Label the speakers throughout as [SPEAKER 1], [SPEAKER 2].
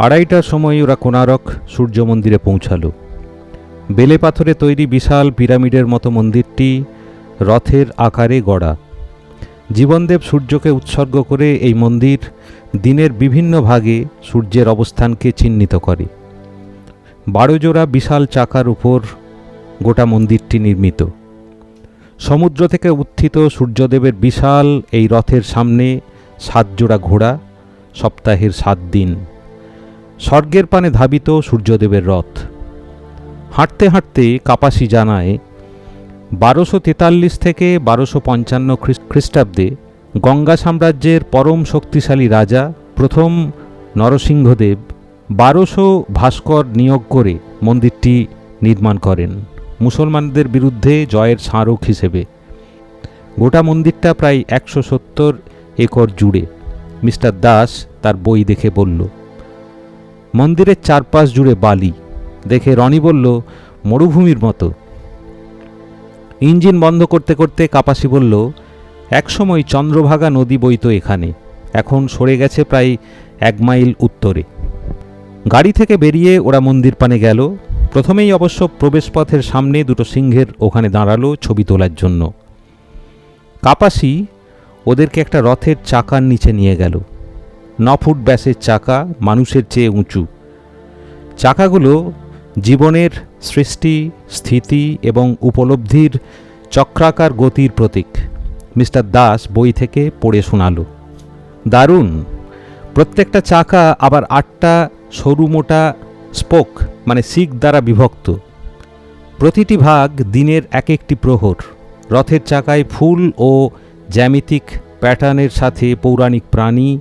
[SPEAKER 1] আড়াইটার সময় ওরা কোনারক সূর্য মন্দিরে পৌঁছালো। বেলে পাথরে তৈরি বিশাল পিরামিডের মতো মন্দিরটি রথের আকারে গড়া। জীবনদেব সূর্যকে উৎসর্গ করে এই মন্দির দিনের বিভিন্ন ভাগে সূর্যের অবস্থানকে চিহ্নিত করে। বারো জোড়া বিশাল চাকার উপর গোটা মন্দিরটি নির্মিত। সমুদ্র থেকে উত্থিত সূর্যদেবের বিশাল এই রথের সামনে সাত জোড়া ঘোড়া, সপ্তাহের সাত দিন। স্বর্গের পানে ধাবিত সূর্যদেবের রথ। হাঁটতে হাঁটতে কাপাসি জানায়, বারোশো তেতাল্লিশ থেকে বারোশো পঞ্চান্ন খ্রিস- খ্রিস্টাব্দে গঙ্গা সাম্রাজ্যের পরম শক্তিশালী রাজা প্রথম নরসিংহদেব বারোশো ভাস্কর নিয়োগ করে মন্দিরটি নির্মাণ করেন। মুসলমানদের বিরুদ্ধে জয়ের স্মারক হিসেবে। গোটা মন্দিরটা প্রায় একশো সত্তর একর জুড়ে। মিস্টার দাস তার বই দেখে বলল মন্দিরের চারপাশ জুড়ে বালি। দেখে রনি বলল, মরুভূমির মতো। ইঞ্জিন বন্ধ করতে করতে কাপাসি বলল, একসময় চন্দ্রভাগা নদী বইত এখানে। এখন সরে গেছে প্রায় এক মাইল উত্তরে। গাড়ি থেকে বেরিয়ে ওরা মন্দির পানে গেল। প্রথমেই অবশ্য প্রবেশপথের সামনে দুটো সিংহের ওখানে দাঁড়াল ছবি তোলার জন্য। কাপাসি ওদেরকে একটা রথের চাকার নিচে নিয়ে গেল। ন ফুট ব্যাসের চাকা মানুষের চেয়ে উঁচু। চাকাগুলো জীবনের সৃষ্টি, স্থিতি এবং উপলব্ধির চক্রাকার গতির প্রতীক। মিস্টার দাস বই থেকে পড়ে শোনালো। দারুণ! প্রত্যেকটা চাকা আবার আটটা সরু মোটা স্পোক মানে সিক দ্বারা বিভক্ত। প্রতিটি ভাগ দিনের এক একটি প্রহর। রথের চাকায় ফুল ও জ্যামিতিক প্যাটার্নের সাথে পৌরাণিক প্রাণী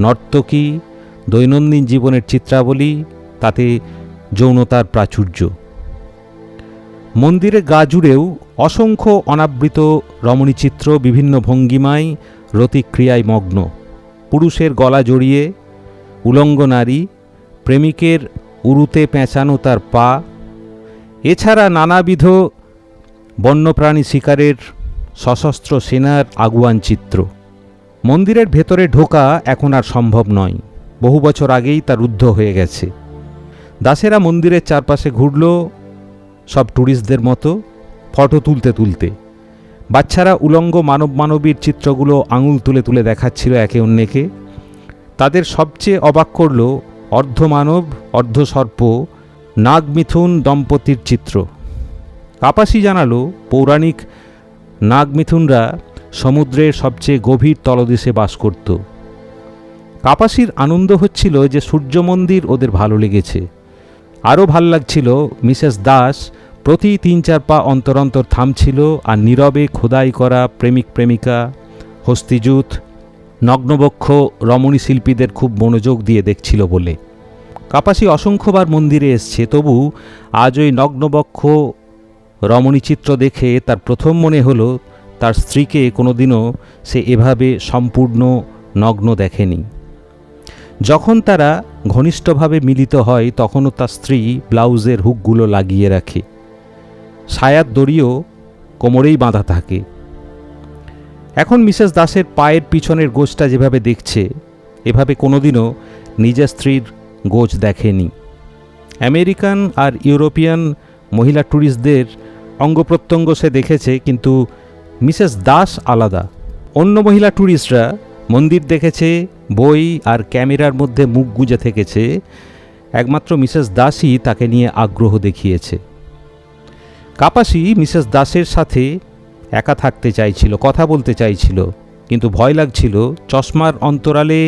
[SPEAKER 1] নর্তকী দৈনন্দিন জীবনের চিত্রাবলী, তাতে যৌনতার প্রাচুর্য। মন্দিরের গা জুড়েও অসংখ্য অনাবৃত রমণীচিত্র বিভিন্ন ভঙ্গিমায় রতিক্রিয়ায় মগ্ন। পুরুষের গলা জড়িয়ে উলঙ্গ নারী, প্রেমিকের উরুতে পেঁচানো তার পা। এছাড়া নানাবিধ বন্যপ্রাণী শিকারের সশস্ত্র সেনার আগুয়ান চিত্র। মন্দিরের ভেতরে ঢোকা এখন আর সম্ভব নয়। বহু বছর আগেই তা রুদ্ধ হয়ে গেছে। দাসেরা মন্দিরের চারপাশে ঘুরল, সব ট্যুরিস্টদের মতো ফটো তুলতে তুলতে। বাচ্চারা উলঙ্গ মানব মানবীর চিত্রগুলো আঙুল তুলে তুলে দেখাচ্ছিল একে অন্যকে। তাদের সবচেয়ে অবাক করল অর্ধমানব, অর্ধসর্প, নাগমিথুন দম্পতির চিত্র। কাপাসি জানালো, পৌরাণিক নাগমিথুনরা সমুদ্রের সবচেয়ে গভীর তলদেশে বাস করত। কাপাসির আনন্দ হচ্ছিল যে সূর্য মন্দির ওদের ভালো লেগেছে। আরও ভালো লাগছিল মিসেস দাস প্রতি তিন চার পা অন্তর অন্তর থামছিল আর নীরবে খোদাই করা প্রেমিক প্রেমিকা, হস্তিজুত, নগ্নবক্ষ, রমণী শিল্পীদের খুব মনোযোগ দিয়ে দেখছিল বলে। কাপাসি অসংখ্যবার মন্দিরে এসছে, তবু আজ ওই নগ্নবক্ষ রমণীচিত্র দেখে তার প্রথম মনে হলো তার স্ত্রীকে কোনোদিনও সে এভাবে সম্পূর্ণ নগ্ন দেখেনি। যখন তারা ঘনিষ্ঠভাবে মিলিত হয়, তখনও তার স্ত্রী ব্লাউজের হুকগুলো লাগিয়ে রাখে। সায়ার দড়িও কোমরেই বাঁধা থাকে। এখন মিসেস দাসের পায়ের পিছনের গোছটা যেভাবে দেখছে, এভাবে কোনোদিনও নিজের স্ত্রীর গোছ দেখেনি। আমেরিকান আর ইউরোপিয়ান মহিলা ট্যুরিস্টদের অঙ্গপ্রত্যঙ্গ সে দেখেছে, কিন্তু মিসেস দাস আলাদা। অন্য মহিলা ট্যুরিস্টরা মন্দির দেখেছে, বই আর ক্যামেরার মধ্যে মুখ গুজে থেকেছে। একমাত্র মিসেস দাসই তাকে নিয়ে আগ্রহ দেখিয়েছে। কাপাসি মিসেস দাসের সাথে একা থাকতে চাইছিল, কথা বলতে চাইছিল, কিন্তু ভয় লাগছিল চশমার অন্তরালে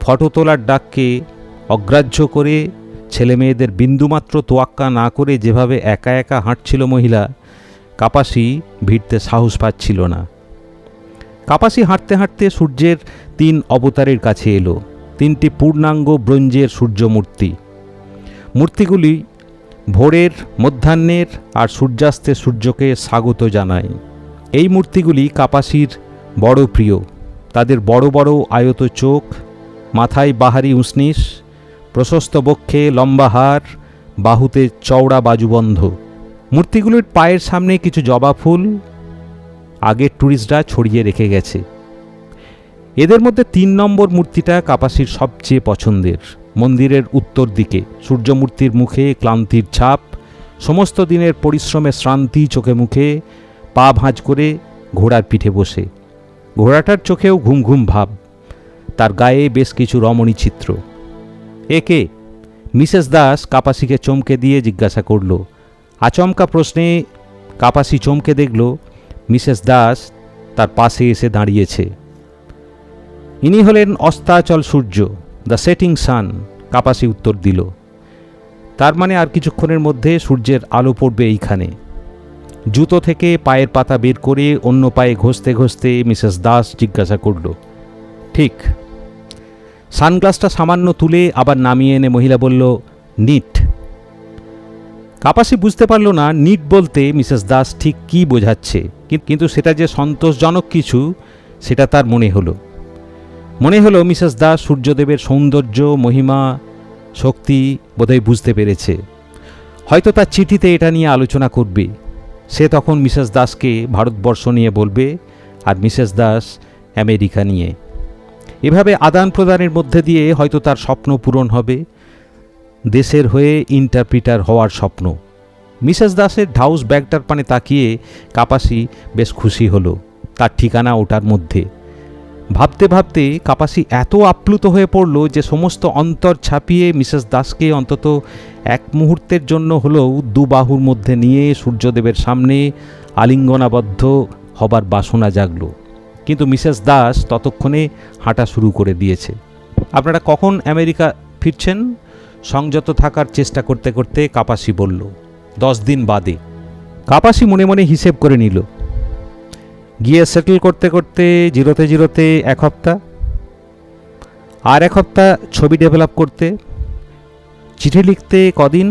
[SPEAKER 1] ফটো তোলার ডাককে অগ্রাহ্য করে ছেলে মেয়েদের বিন্দুমাত্র তোয়াক্কা না করে যেভাবে একা একা হাঁটছিল মহিলা কাপাসি ভিড়তে সাহস পাচ্ছিল না। কাপাসি হাঁটতে হাঁটতে সূর্যের তিন অবতারের কাছে এলো, তিনটি পূর্ণাঙ্গ ব্রোঞ্জের সূর্যমূর্তি। মূর্তিগুলি ভোরের, মধ্যাহ্নের আর সূর্যাস্তে সূর্যকে স্বাগত জানায়। এই মূর্তিগুলি কাপাসির বড় প্রিয়। তাদের বড় বড় আয়ত চোখ, মাথায় বাহারি উষ্ণিস প্রশস্ত বক্ষে লম্বা হার বাহুতে চওড়া বাজুবন্ধ। মূর্তিগুলির পায়ের সামনে কিছু জবা ফুল আগের ট্যুরিস্টরা ছড়িয়ে রেখে গেছে। এদের মধ্যে তিন নম্বর মূর্তিটা কাপাসির সবচেয়ে পছন্দের। মন্দিরের উত্তর দিকে সূর্যমূর্তির মুখে ক্লান্তির ছাপ, সমস্ত দিনের পরিশ্রমে শ্রান্তি চোখে মুখে, পা ভাঁজ করে ঘোড়ার পিঠে বসে। ঘোড়াটার চোখেও ঘুম ঘুম ভাব, তার গায়ে বেশ কিছু রমণী চিত্র। একে মিসেস দাস কাপাসিকে চমকে দিয়ে জিজ্ঞাসা করল আচমকা প্রশ্নে কাপাসি চমকে দেখল, মিসেস দাস তার পাশে এসে দাঁড়িয়েছে। ইনি হলেন অস্তাচল সূর্য, দ্য সেটিং সান, কাপাসি উত্তর দিল। তার মানে আর কিছুক্ষণের মধ্যে সূর্যের আলো পড়বে এইখানে। জুতো থেকে পায়ের পাতা বের করে অন্য পায়ে ঘষতে ঘষতে মিসেস দাস জিজ্ঞাসা করল, ঠিক। সানগ্লাসটা সামান্য তুলে আবার নামিয়ে এনে মহিলা বলল, নিট। কাপাসি বুঝতে পারল না নিট বলতে মিসেস দাস ঠিক কী বোঝাচ্ছে কিন্তু সেটা যে সন্তোষজনক কিছু, সেটা তার মনে হলো। মনে হলো মিসেস দাস সূর্যদেবের সৌন্দর্য, মহিমা, শক্তি বোধহয় বুঝতে পেরেছে। হয়তো তার চিঠিতে এটা নিয়ে আলোচনা করবে। সে তখন মিসেস দাসকে ভারতবর্ষ নিয়ে বলবে আর মিসেস দাস আমেরিকা নিয়ে। এভাবে আদান প্রদানের মধ্যে দিয়ে হয়তো তার স্বপ্ন পূরণ হবে। দেশের হয়ে ইন্টারপ্রিটার হওয়ার স্বপ্ন। মিসেস দাসের ঢাউস ব্যাগটার পানে তাকিয়ে কাপাসি বেশ খুশি হলো, তার ঠিকানা ওটার মধ্যে। ভাবতে ভাবতে কাপাসি এত আপ্লুত হয়ে পড়ল যে সমস্ত অন্তর ছাপিয়ে মিসেস দাসকে অন্তত এক মুহূর্তের জন্য হলেও দু বাহুর মধ্যে নিয়ে সূর্যদেবের সামনে আলিঙ্গনাবদ্ধ হবার বাসনা জাগল। কিন্তু মিসেস দাস ততক্ষণে হাঁটা শুরু করে দিয়েছে। আপনারা কখন আমেরিকা ফিরছেন? সংযত থাকার চেষ্টা করতে করতে কাপাসি বলল, দশ দিন বাদে। কাপাসি মনে মনে হিসেব করে নিল, গিয়ে সেটেল করতে করতে জিরোতে জিরোতে এক হপ্তা, আর এক সপ্তাহ ছবি ডেভেলপ করতে, চিঠি লিখতে কদিন,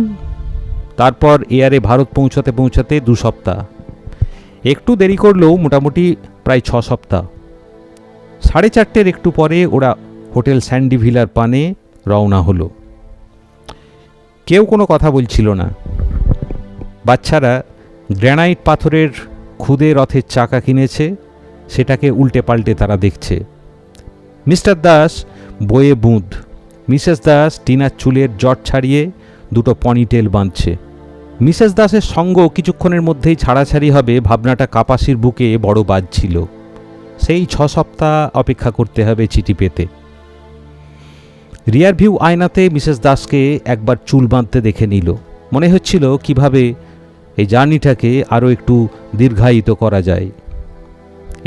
[SPEAKER 1] তারপর এয়ারে ভারত পৌঁছাতে পৌঁছাতে দু সপ্তাহ একটু দেরি করলেও মোটামুটি প্রায় ছ সপ্তাহ সাড়ে চারটের একটু পরে ওরা হোটেল স্যান্ডি ভিলার পানে রওনা হলো। কেউ কোনো কথা বলছিল না। বাচ্চারা গ্র্যানাইট পাথরের খুদে রথের চাকা কিনেছে, সেটাকে উল্টে পাল্টে তারা দেখছে। মিস্টার দাস বয়ে বুঁদ। মিসেস দাস টিনার চুলের জট ছাড়িয়ে দুটো পনিটেল বাঁধছে। মিসেস দাসের সঙ্গ কিছুক্ষণের মধ্যেই ছাড়াছাড়ি হবে, ভাবনাটা কাপাসির বুকে বড় বাজছিল। সেই ছ সপ্তাহ অপেক্ষা করতে হবে চিঠি পেতে। রিয়ার ভিউ আয়নাতে মিসেস দাসকে একবার চুল বাঁধতে দেখে নিল। মনে হচ্ছিল কীভাবে এই জার্নিটাকে আরও একটু দীর্ঘায়িত করা যায়।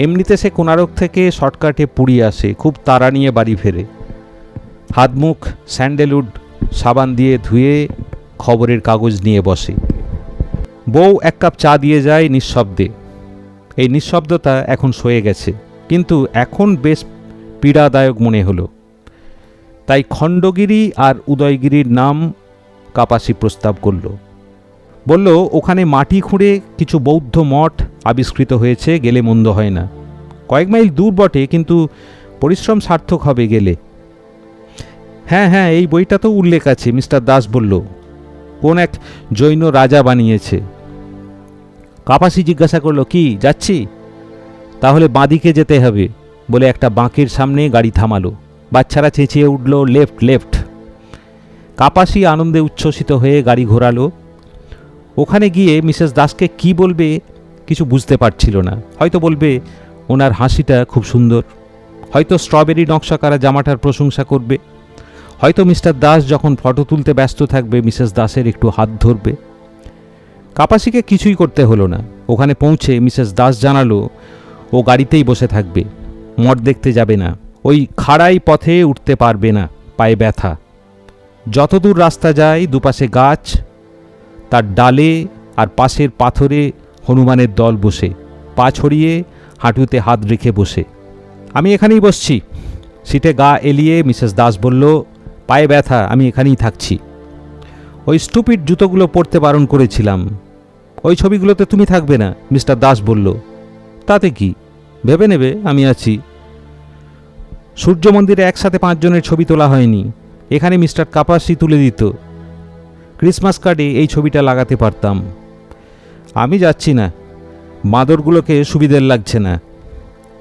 [SPEAKER 1] এমনিতে সে কোনারক থেকে শর্টকাটে পুরী আসে, খুব তাড়া নিয়ে বাড়ি ফেরে। হাত মুখ স্যান্ডেলউড, সাবান দিয়ে ধুয়ে খবরের কাগজ নিয়ে বসে। বউ এক কাপ চা দিয়ে যায় নিঃশব্দে। এই নিঃশব্দতা এখন সয়ে গেছে, কিন্তু এখন বেশ পীড়াদায়ক মনে হলো। তাই খণ্ডগিরি আর উদয়গিরির নাম কাপাসি প্রস্তাব করল। বলল, ওখানে মাটি খুঁড়ে কিছু বৌদ্ধ মঠ আবিষ্কৃত হয়েছে, গেলে মন্দ হয় না। কয়েক মাইল দূর বটে, কিন্তু পরিশ্রম সার্থক হবে গেলে। হ্যাঁ হ্যাঁ এই বইটা তো উল্লেখ আছে, মিস্টার দাস বলল। কোন এক জৈন রাজা বানিয়েছে। কাপাসি জিজ্ঞাসা করল, কি, যাচ্ছি? তাহলে বাঁদিকে যেতে হবে, বলে একটা বাঁকের সামনে গাড়ি থামালো। বাচ্চারা চেঁচিয়ে উঠল, লেফট লেফট। কাপাসি আনন্দে উচ্ছ্বসিত হয়ে গাড়ি ঘোরালো। ওখানে গিয়ে মিসেস দাসকে কি বলবে কিছু বুঝতে পারছিল না। হয়তো বলবে, ওনার হাসিটা খুব সুন্দর। হয়তো স্ট্রবেরি নকশা করা জামাটার প্রশংসা করবে। হয়তো মিস্টার দাস যখন ফটো তুলতে ব্যস্ত থাকবে, মিসেস দাসের একটু হাত ধরবে। কাপাসিকে কিছুই করতে হলো না। ওখানে পৌঁছে মিসেস দাস জানালো, ও গাড়িতেই বসে থাকবে। মঠ দেখতে যাবে না। ওই খাড়াই পথে উঠতে পারবে না, পায়ে ব্যথা। যতদূর রাস্তা যায়, দুপাশে গাছ, তার ডালে আর পাশের পাথরে হনুমানের দল বসে, পা ছড়িয়ে হাঁটুতে হাত রেখে বসে। আমি এখানেই বসছি। সিটে গা এলিয়ে মিসেস দাস বলল, পায়ে ব্যথা, আমি এখানেই থাকছি। ওই স্টুপিড জুতোগুলো পরতে বারণ করেছিলাম। ওই ছবিগুলোতে তুমি থাকবে না, মিস্টার দাস বলল। তাতে কি? ভেবে নেবে, আমি আছি। সূর্য মন্দিরে একসাথে পাঁচজনের ছবি তোলা হয়নি। এখানে মিস্টার কাপাসি তুলে দিত। ক্রিসমাস কার্ডে এই ছবিটা লাগাতে পারতাম। আমি যাচ্ছি না। বাঁদরগুলোকে সুবিধের লাগছে না।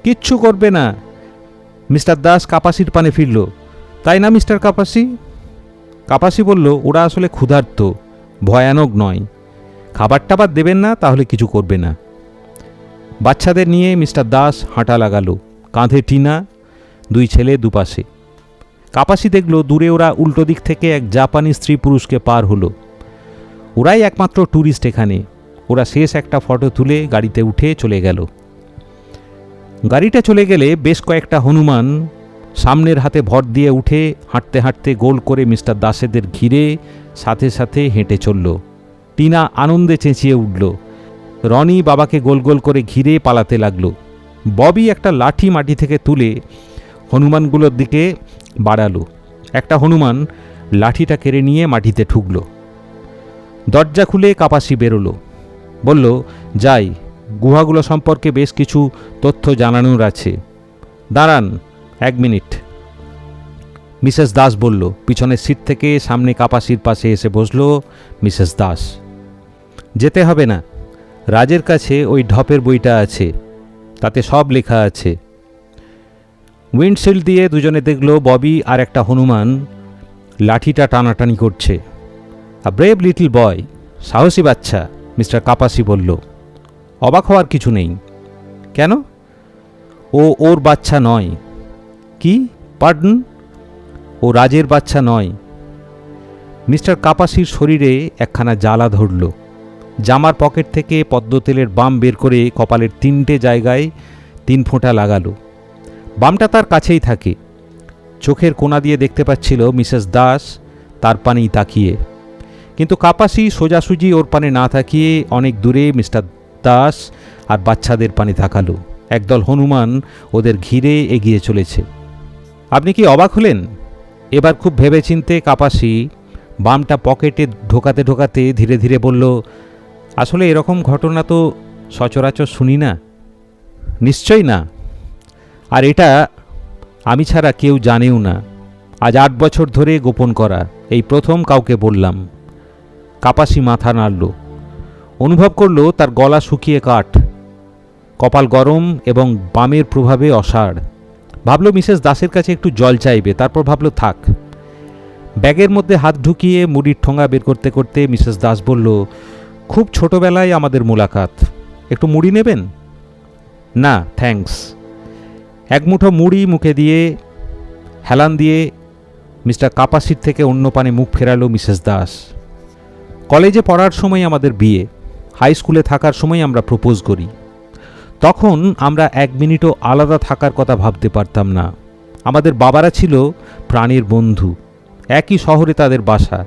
[SPEAKER 1] কিচ্ছু করবে না। মিস্টার দাস কাপাসির পানে ফিরল। তাই না, মিস্টার কাপাসি? কাপাসি বলল, ওরা আসলে ক্ষুধার্ত। ভয়ানক নয়। খাবার টাবার দেবেন না, তাহলে কিছু করবে না। বাচ্চাদের নিয়ে মিস্টার দাস হাঁটা লাগালো। কাঁধে টিনা দুই ছেলে দুপাশে। কাপাসি দেখল দূরে ওরা উল্টো দিক থেকে এক জাপানি স্ত্রী পুরুষকে পার হলো। ওরাই একমাত্র ট্যুরিস্ট এখানে। ওরা শেষ একটা ফটো তুলে গাড়িতে উঠে চলে গেল। গাড়িটা চলে গেলে বেশ কয়েকটা হনুমান সামনের হাতে ভর দিয়ে উঠে হাঁটতে হাঁটতে গোল করে মিস্টার দাসেদের ঘিরে সাথে সাথে হেঁটে চলল। টিনা আনন্দে চেঁচিয়ে উঠল। রনি বাবাকে গোল গোল করে ঘিরে পালাতে লাগল। ববি একটা লাঠি মাটি থেকে তুলে হনুমানগুলোর দিকে বাড়ালো। একটা হনুমান লাঠিটা কেড়ে নিয়ে মাটিতে ঠুকল। দরজা খুলে কাপাসি বেরোলো। বলল, যাই, গুহাগুলো সম্পর্কে বেশ কিছু তথ্য জানানোর আছে। দাঁড়ান, এক মিনিট। মিসেস দাস বলল, পিছনের সিট থেকে সামনে কাপাসির পাশে এসে বসল মিসেস দাস। যেতে হবে না। রাজের কাছে ওই ঢপের বইটা আছে। তাতে সব লেখা আছে। উইন্ডশিল্ড দিয়ে দুজনে দেখল ববি আর একটা হনুমান লাঠিটা টানাটানি করছে। আ ব্রেভ লিটল বয়, সাহসী বাচ্চা, মিস্টার কাপাসি বলল। অবাক হওয়ার কিছু নেই। কেন? ও ওর বাচ্চা নয়। কি? পার্ডন? ও রাজের বাচ্চা নয়। মিস্টার কাপাসির শরীরে একখানা জ্বালা ধরল। জামার পকেট থেকে পদ্মতেলের বাম বের করে কপালের তিনটে জায়গায় তিন ফোঁটা লাগালো। বামটা তার কাছেই থাকে। চোখের কোনা দিয়ে দেখতে পাচ্ছিল মিসেস দাস তার পানেই তাকিয়ে। কিন্তু কাপাসি সোজাসুজি ওর পানে না তাকিয়ে অনেক দূরে মিস্টার দাস আর বাচ্চাদের পানে তাকালো। একদল হনুমান ওদের ঘিরে এগিয়ে চলেছে। আপনি কি অবাক হলেন? এবার খুব ভেবেচিন্তে কাপাসি বামটা পকেটে ঢোকাতে ঢোকাতে ধীরে ধীরে বলল, আসলে এরকম ঘটনা তো সচরাচর শুনি না। নিশ্চয়ই না। আর এটা আমি ছাড়া কেউ জানেও না। আজ আট বছর ধরে গোপন করা, এই প্রথম কাউকে বললাম। কাপাসি মাথা নাড়ল। অনুভব করল তার গলা শুকিয়ে কাঠ। কপাল গরম এবং বামের প্রভাবে অসাড় ভাবলো মিসেস দাসের কাছে একটু জল চাইবে, তারপর ভাবলো থাক। ব্যাগের মধ্যে হাত ঢুকিয়ে মুড়ির ঠোঙা বের করতে করতে মিসেস দাস বলল, খুব ছোটবেলায় আমাদের মোলাকাত। একটু মুড়ি নেবেন? না, থ্যাঙ্কস। এক মুঠো মুড়ি মুখে দিয়ে, হেলান দিয়ে মিস্টার কাপাসির থেকে অন্য পানে মুখ ফেরালো মিসেস দাস। কলেজে পড়ার সময় আমাদের বিয়ে, হাই স্কুলে থাকার সময় আমরা প্রপোজ করি। তখন আমরা এক মিনিটও আলাদা থাকার কথা ভাবতে পারতাম না। আমাদের বাবারা ছিল প্রাণের বন্ধু, একই শহরে তাদের বাসা।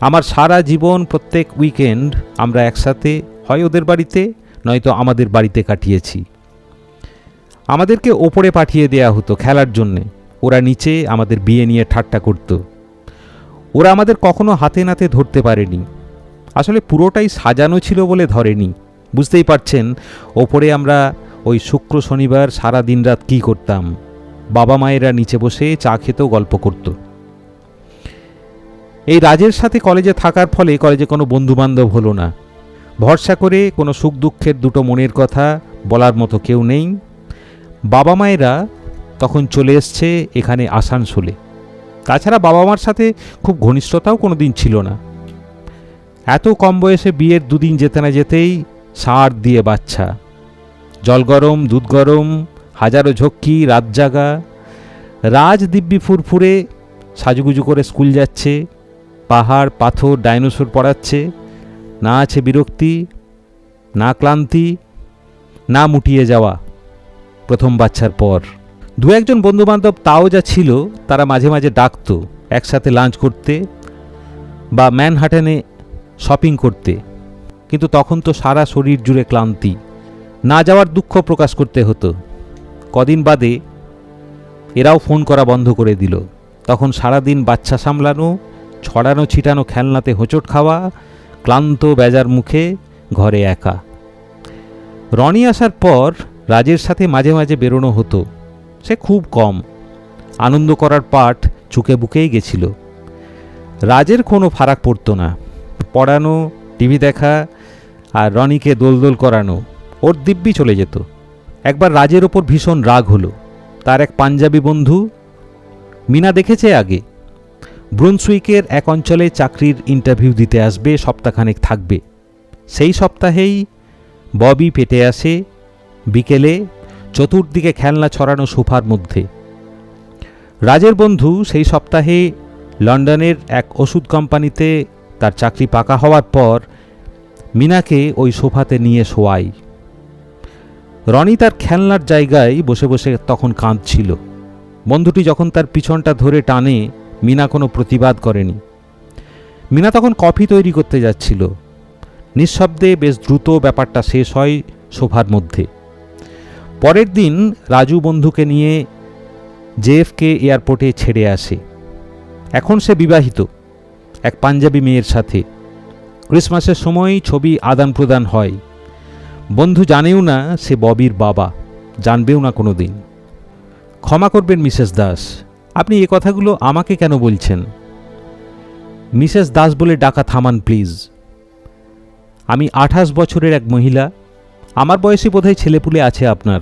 [SPEAKER 1] আমার সারা জীবন প্রত্যেক উইকেন্ড আমরা একসাথে, হয় ওদের বাড়িতে, নয়তো আমাদের বাড়িতে কাটিয়েছি। আমাদেরকে ওপরে পাঠিয়ে দেয়া হতো খেলার জন্যে। ওরা নিচে আমাদের বিয়ে নিয়ে ঠাট্টা করত। ওরা আমাদের কখনো হাতে নাতে ধরতে পারেনি। আসলে পুরোটাই সাজানো ছিল বলে ধরেনি। বুঝতেই পারছেন, ওপরে আমরা ওই শুক্র শনিবার সারা দিন রাত কী করতাম। বাবা মায়েরা নিচে বসে চা খেতেও গল্প করত। এই রাজের সাথে কলেজে থাকার ফলে কলেজে কোনো বন্ধুবান্ধব হলো না। ভরসা করে কোনো সুখ দুঃখের দুটো মনের কথা বলার মতো কেউ নেই। বাবা মায়েরা তখন চলে এসছে এখানে আসানসোলে। তাছাড়া বাবা মার সাথে খুব ঘনিষ্ঠতাও কোনো দিন ছিল না। এত কম বয়সে বিয়ের দুদিন যেতে না যেতেই সার দিয়ে বাচ্চা। জল গরম, দুধ গরম, হাজারো ঝক্কি, রাত জাগা, রাজ দিব্যি ফুরফুরে সাজুগুজু করে স্কুল যাচ্ছে, পাহাড়, পাথর, ডাইনোসর পড়াচ্ছে, না আছে বিরক্তি, না ক্লান্তি, না মুটিয়ে যাওয়া। প্রথম বাচ্চার পর। দু একজন বন্ধুবান্ধব তাও যা ছিল, তারা মাঝে মাঝে ডাকতো, একসাথে লাঞ্চ করতে বা ম্যানহাটেনে শপিং করতে। কিন্তু তখন তো সারা শরীর জুড়ে ক্লান্তি। না যাওয়ার দুঃখ প্রকাশ করতে হতো। কদিন বাদে এরাও ফোন করা বন্ধ করে দিল। তখন সারাদিন বাচ্চা সামলানো, ছড়ানো, ছিটানো, খেলনাতে হোঁচট খাওয়া, ক্লান্ত, বেজার মুখে ঘরে একা। রনি আসার পর রাজের সাথে মাঝে মাঝে বেরোনো হতো। সে খুব কম। আনন্দ করার পাঠ চুকে বুকেই গেছিল। রাজের কোনো ফারাক পড়তো না। পড়ানো, টিভি দেখা আর রনিকে দোলদোল করানো, ওর দিব্যি চলে যেত। একবার রাজের ওপর ভীষণ রাগ হলো। তার এক পাঞ্জাবি বন্ধু, মিনা দেখেছে আগে? ব্রুনসুইকের এক অঞ্চলে চাকরির ইন্টারভিউ দিতে আসবে, সপ্তাহখানেক থাকবে। সেই সপ্তাহেই ববি পেটে আসে বিকেলে চতুর্দিকে খেলনা ছড়ানো সোফার মধ্যে। রাজের বন্ধু সেই সপ্তাহে লন্ডনের এক ওষুধ কোম্পানিতে তার চাকরি পাকা হওয়ার পর মিনাকে ওই সোফাতে নিয়ে শোয়াই। রনি তার খেলনার জায়গায় বসে বসে তখন কাঁদছিল। বন্ধুটি যখন তার পিছনটা ধরে টানে, মিনা কোনো প্রতিবাদ করেনি। মিনা তখন কফি তৈরি করতে যাচ্ছিল। নিঃশব্দে বেশ দ্রুত ব্যাপারটা শেষ হয় সোফার মধ্যে। পরের দিন রাজু বন্ধুকে নিয়ে জেএফকে এয়ারপোর্টে ছেড়ে আসে। এখন সে বিবাহিত, এক পাঞ্জাবি মেয়ের সাথে। ক্রিসমাসের সময় ছবি আদান প্রদান হয়। বন্ধু জানেও না সে ববির বাবা, জানবেও না কোনো দিন ক্ষমা করবেন মিসেস দাস, আপনি এ কথাগুলো আমাকে কেন বলছেন? মিসেস দাস বলে ডাকা থামান, প্লিজ। আমি আঠাশ বছরের এক মহিলা আমার বয়সী বোধহয় ছেলেপুলে আছে আপনার।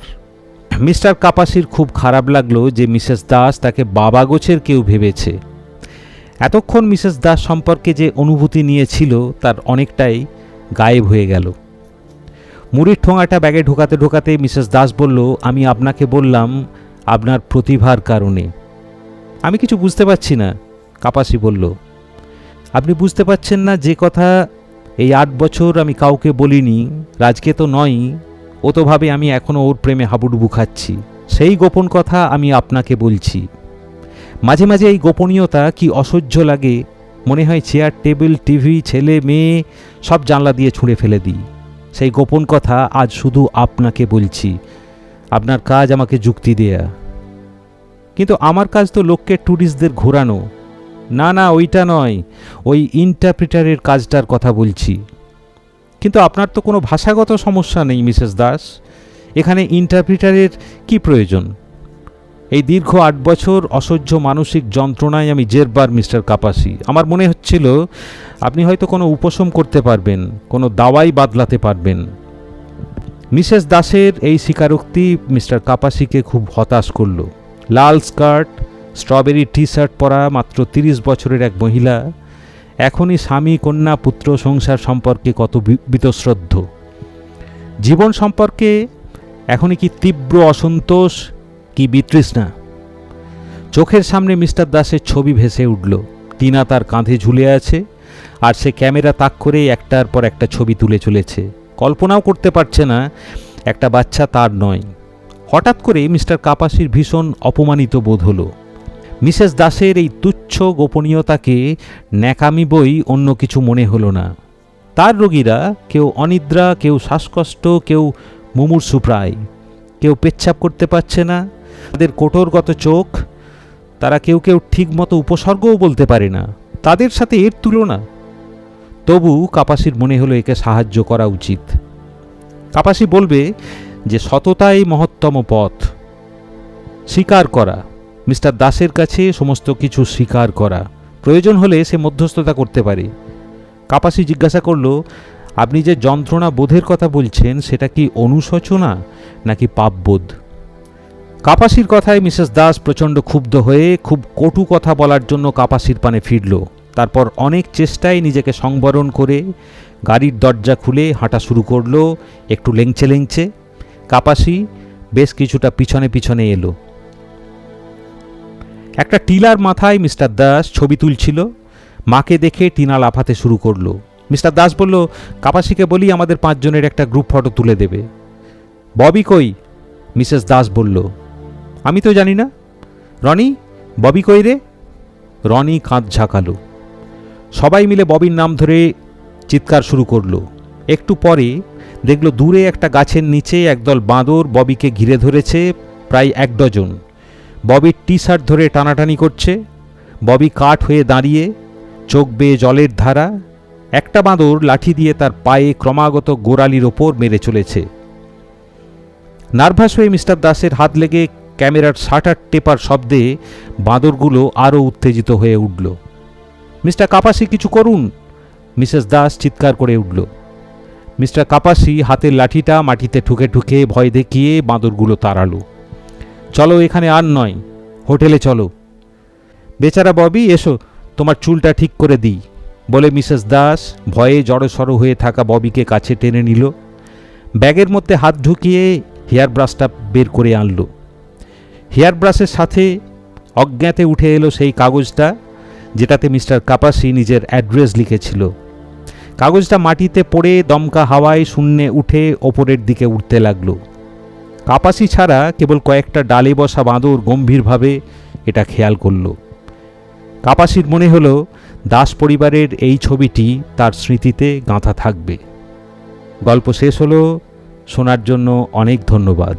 [SPEAKER 1] মিস্টার কাপাসির খুব খারাপ লাগল যে মিসেস দাস তাকে বাবা গোছের কেউ ভেবেছে। এতক্ষণ মিসেস দাস সম্পর্কে যে অনুভূতি নিয়েছিল তার অনেকটাই গায়েব হয়ে গেল। মুড়ির ঠোঙাটা ব্যাগে ঢোকাতে ঢোকাতে মিসেস দাস বলল, আমি আপনাকে বললাম আপনার প্রতিভার কারণে। আমি কিছু বুঝতে পারছি না, কাপাসি বলল। আপনি বুঝতে পারছেন না যে কথা এই আট বছর আমি কাউকে বলিনি, রাজকে তো নয়ই ও তো ভাবে আমি এখনও ওর প্রেমে হাবুডুবু খাচ্ছি। সেই গোপন কথা আমি আপনাকে বলছি। মাঝে মাঝে এই গোপনীয়তা কি অসহ্য লাগে? মনে হয় চেয়ার, টেবিল, টিভি, ছেলে, মেয়ে, সব জানলা দিয়ে ছুঁড়ে ফেলে দিই। সেই গোপন কথা আজ শুধু আপনাকে বলছি। আপনার কাজ আমাকে যুক্তি দেয়া। কিন্তু আমার কাজ তো লোককে ট্যুরিস্টদের ঘোরানো। না না, ওইটা নয়। ওই ইন্টারপ্রিটারের কাজটার কথা বলছি। কিন্তু আপনার তো কোনো ভাষাগত সমস্যা নেই, মিসেস দাস। এখানে ইন্টারপ্রিটারের কি প্রয়োজন? এই দীর্ঘ আট বছর অসহ্য মানসিক যন্ত্রণায় আমি জেরবার মিস্টার কাপাসি। আমার মনে হচ্ছিল, আপনি হয়তো কোনো উপশম করতে পারবেন, কোনো দাওয়াই বাদলাতে পারবেন। মিসেস দাসের এই স্বীকারোক্তি মিস্টার কাপাসিকে খুব হতাশ করল। লাল স্কার্ট স্ট্রবেরি টি শার্ট পরা মাত্র তিরিশ বছরের এক মহিলা, এখনই স্বামী, কন্যা, পুত্র, সংসার সম্পর্কে কত বিতশ্রদ্ধ। জীবন সম্পর্কে এখনই কি তীব্র অসন্তোষ কি বিতৃষ্ণা? চোখের সামনে মিস্টার দাসের ছবি ভেসে উঠল। টিনা তার কাঁধে ঝুলে আছে আর সে ক্যামেরা তাক করে একটার পর একটা ছবি তুলে চলেছে। কল্পনাও করতে পারছে না, একটা বাচ্চা তার নয়। হঠাৎ করে মিস্টার কাপাসির ভীষণ অপমানিত বোধ হলো। মিসেস দাসের এই তুচ্ছ গোপনীয়তাকে ন্যাকামি বই অন্য কিছু মনে হলো না। তার রোগীরা কেউ অনিদ্রা, কেউ শ্বাসকষ্ট, কেউ মুমূর্ষু প্রায়। কেউ পেচ্ছাপ করতে পারছে না। তাদের কোটরগত চোখ, তারা কেউ কেউ ঠিকমতো উপসর্গও বলতে পারে না। তাদের সাথে এর তুলনা। তবু কাপাসির মনে হলো একে সাহায্য করা উচিত। কাপাসি বলবে যে, সততাই মহত্তম পথ। স্বীকার করা। মিস্টার দাসের কাছে সমস্ত কিছু স্বীকার করা। প্রয়োজন হলে সে মধ্যস্থতা করতে পারে। কাপাসি জিজ্ঞাসা করল, আপনি যে যন্ত্রণা বোধের কথা বলছেন, সেটা কি অনুশোচনা নাকি পাপবোধ? কাপাসির কথায় মিসেস দাস প্রচণ্ড ক্ষুব্ধ হয়ে খুব কটু কথা বলার জন্য কাপাসির পানে ফিরল। তারপর অনেক চেষ্টায় নিজেকে সংবরণ করে গাড়ির দরজা খুলে হাঁটা শুরু করল, একটু লেংচে লেংচে কাপাসি বেশ কিছুটা পিছনে পিছনে এলো। একটা টিলার মাথায় মিস্টার দাস ছবি তুলছিল। মাকে দেখে টিনা লাফাতে শুরু করল। মিস্টার দাস বলল, কাপাসিকে বলি আমাদের পাঁচজনের একটা গ্রুপ ফটো তুলে দেবে। ববি কই? মিসেস দাস বলল, আমি তো জানি না। রনি, ববি কই রে? রনি কাঁধ ঝাঁকালো। সবাই মিলে ববির নাম ধরে চিৎকার শুরু করল। একটু পরে দেখল দূরে একটা গাছের নিচে একদল বাঁদর ববিকে ঘিরে ধরেছে, প্রায় এক ডজন। ববির টি শার্ট ধরে টানাটানি করছে। ববি কাঠ হয়ে দাঁড়িয়ে, চোখ বেয়ে জলের ধারা, একটা বাঁদর লাঠি দিয়ে তার পায়ে ক্রমাগত গোড়ালির ওপর মেরে চলেছে। নার্ভাস হয়ে মিস্টার দাসের হাত লেগে ক্যামেরার শাটার টেপার শব্দে বাঁদরগুলো আরও উত্তেজিত হয়ে উঠল। মিস্টার কাপাসি, কিছু করুন! মিসেস দাস চিৎকার করে উঠল। মিস্টার কাপাসি হাতের লাঠিটা মাটিতে ঠুকে ঠুকে ভয় দেখিয়ে বাঁদরগুলো তাড়ালো। চলো এখানে আর নয়, হোটেলে চলো। বেচারা ববি, এসো, তোমার চুলটা ঠিক করে দিই, বলে মিসেস দাস ভয়ে জড়সড় হয়ে থাকা ববিকে কাছে টেনে নিল। ব্যাগের মধ্যে হাত ঢুকিয়ে হেয়ার ব্রাশটা বের করে আনলো। হেয়ার ব্রাশের সাথে অজ্ঞাতে উঠে এলো সেই কাগজটা, যেটাতে মিস্টার কাপাসি নিজের অ্যাড্রেস লিখেছিল। কাগজটা মাটিতে পড়ে দমকা হাওয়ায় শূন্যে উঠে ওপরের দিকে উঠতে লাগল। কাপাসি ছাড়া কেবল কয়েকটা ডালে বসা বাঁদর গম্ভীরভাবে এটা খেয়াল করল। কাপাসির মনে হল, দাস পরিবারের এই ছবিটি তার স্মৃতিতে গাঁথা থাকবে। গল্প শেষ হলো, শোনার জন্য অনেক ধন্যবাদ।